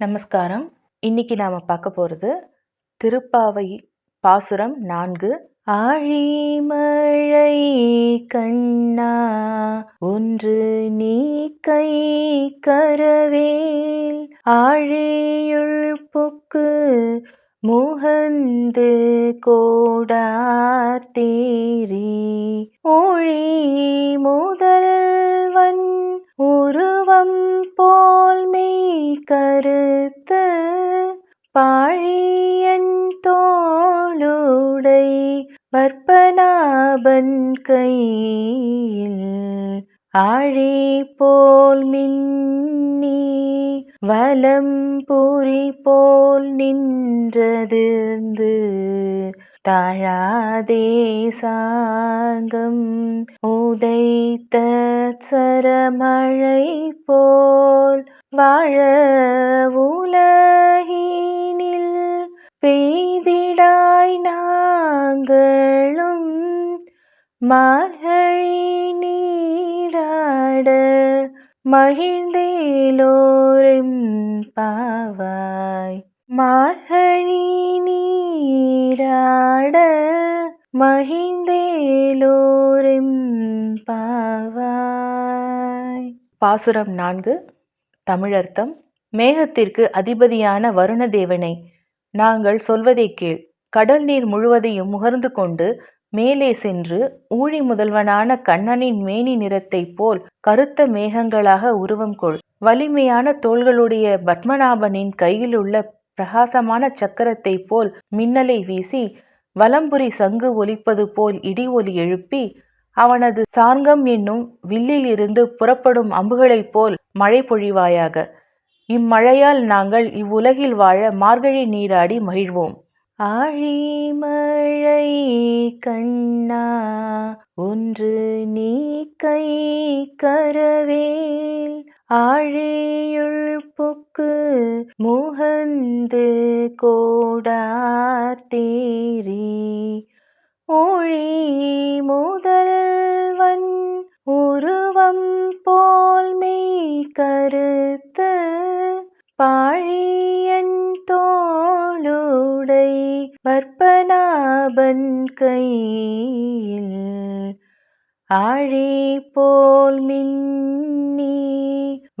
நமஸ்காரம். இன்னைக்கு நாம் பார்க்க போகிறது திருப்பாவை பாசுரம் நான்கு. ஆழிமழை கண்ணா ஒன்று நீ கை கரவேல். ஆழியுள் புக்கு முகந்து கோடார் தேரி கருத்து பாழியன் தோளுடை பற்பனாபன் கையில் ஆழி போல் மின்னி வலம் புரி போல் நின்றதிருந்து தாழாதே சாங்கம் உதைத்த சரமழை போல் வாழ உலகினில் பெய்திடாய் நாங்களும் மார்கழி நீராட மகிழ்ந்தேலோரும் பாவாய். மார்கழி நீராட மகிழ்ந்தேலோரும் பாவாய். பாசுரம் நான்கு. தமிழர்த்தம் மேகத்திற்கு அதிபதியான வருணதேவனை நாங்கள் சொல்வதை கேள். கடல் நீர் முழுவதையும் முகர்ந்து கொண்டு மேலே சென்று ஊழி முதல்வனான கண்ணனின் மேனி நிறத்தைப் போல் கருத்த மேகங்களாக உருவம் கொள். வலிமையான தோள்களுடைய பத்மநாபனின் கையிலுள்ள பிரகாசமான சக்கரத்தைப் போல் மின்னலை வீசி வலம்புரி சங்கு ஒலிப்பது போல் இடி ஒலி எழுப்பி அவனது சாங்கம் என்னும் வில்லில் இருந்து புறப்படும் அம்புகளைப் போல் மழை பொழிவாயாக. இம்மழையால் நாங்கள் இவ்வுலகில் வாழ மார்கழி நீராடி மகிழ்வோம். ஆழிமழை கண்ணா ஒன்று நீ கை கரவேல். ஆழியுள் புக்கு முகந்து கோடார் தேரி ஒழி முதல் கையில் ஆழி போல் மின்னி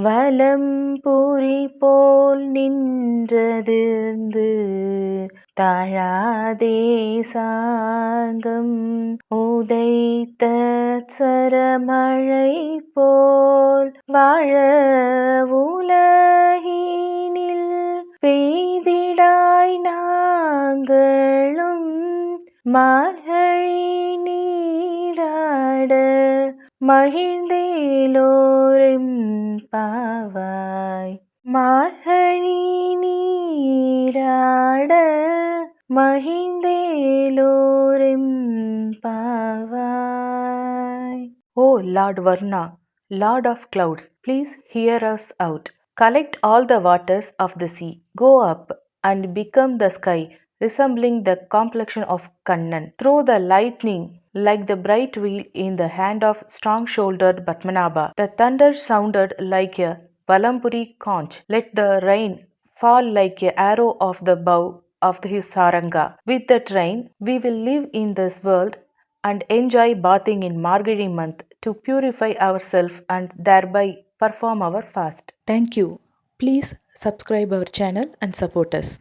வலம் புரி போல் நின்றதிர்ந்து தாழாதே சாங்கம் உதைத்த சரமழை போல் வாழவும் மார்கழி நீராட மகிழ்ந்தேலோரெம் பாவாய் மார்கழி நீராட மகிழ்ந்தேலோரெம் பாவாய் oh lord Varuna Lord of clouds, please hear us out. Collect all the waters of the sea, go up and become the sky, resembling the complexion of Kannan. Throw the lightning like the bright wheel in the hand of strong shouldered Batmanaba. The thunder sounded like a Valampuri conch. Let the rain fall like a arrow of the bow of his saranga. With the rain, we will live in this world and enjoy bathing in Margari month to purify ourselves and thereby perform our fast. Thank you. Please subscribe our channel and support us.